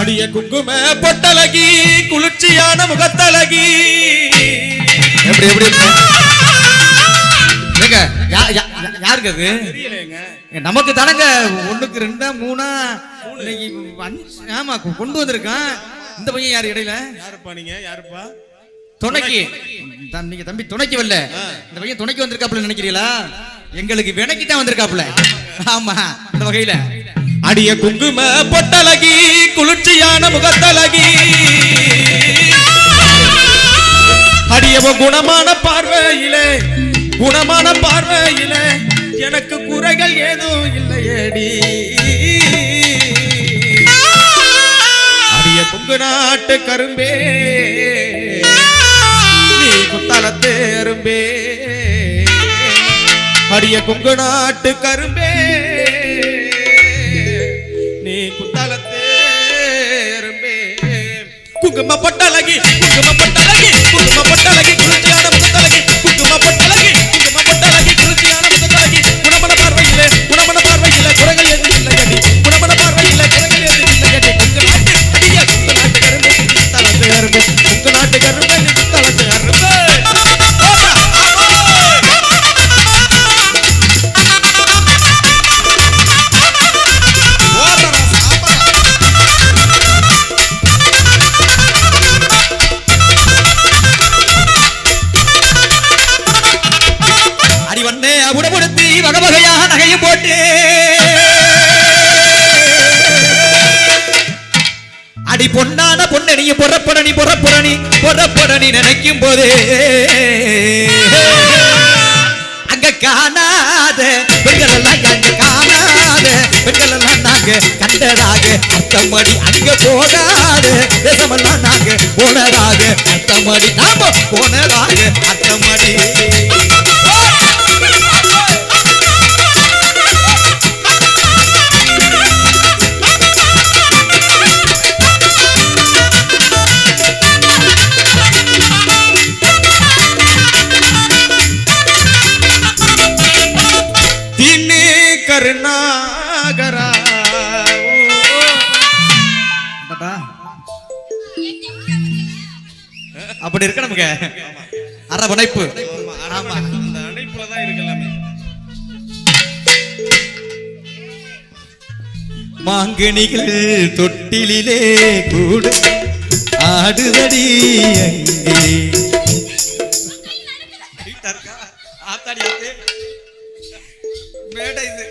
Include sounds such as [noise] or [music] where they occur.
அடிய குங்கும பொட்டலகி குளிர்ச்சியான முகத்தலகி. எப்படி எப்படி? [laughs] ஏங்க யா- யா- யா- யாருக்கு அது? நமக்கு தானங்க ஒண்ணுக்கு ரெண்டா மூணா? ஆமா கொண்டு வந்திருக்கான். இந்த பையன் யார் இடையில? யாருப்பா நீங்க? யாருப்பா? துணைக்கு. நீங்க தம்பி துணைக்கு வரல. இந்த பையன் துணைக்கு வந்திருக்காப்புல நினைக்கிறீங்களா? எங்களுக்கு வினைக்கு தான் வந்திருக்காப்புல. ஆமா இந்த வகையில. அடிய குங்கும பொட்டலகி குளிர்ச்சியான முகத்தலகி. அடியவ குணமான பார்வையிலே குணமான பார்வையிலே எனக்கு குறைகள் ஏதும் இல்லையடி. அடிய குங்கு நாட்டு கரும்பே நீ குத்தாலத்து அரும்பே. அடிய குங்கு நாட்டு கரும்பே குத்தாலத்து குங்கும பொட்டலகி குங்கும பொட்டலகி குங்கும பொட்டலகி. குளிர்ச்சியான முகத்தலகி குங்கும பொட்டலகி குங்கும பொட்டலகி குளிர்ச்சியான முகத்தலகி குணமன பார்வையிலே குணமன குறைகள் எதுவும் குணமன குறைகள் எதுவும் நாட்டு நாட்டு நாட்டு அடி பொன்னான பொன்னணிய பொறப்படனி பொறப்படனி பொறப்படனி நினைக்கும் போதே அங்க காணாத பெண்கள் எல்லாம் அங்க காணாத பெண்கள் எல்லாம் நாங்க கண்டதாக அத்தமடி அங்க போகாத தேசமெல்லாம் நாங்க போனதாக அத்தமடி நாம போனதாக அத்தமடி கருணாகரா. அப்படி இருக்க நமக்கு. அரவணைப்பு. ஆமா அந்த தான் இருக்கு எல்லாமே. மாங்கனிகள் தொட்டிலே கூடு ஆடுதடி அங்கே. ஆத்தாடி ஆத்தே. மேடை இது.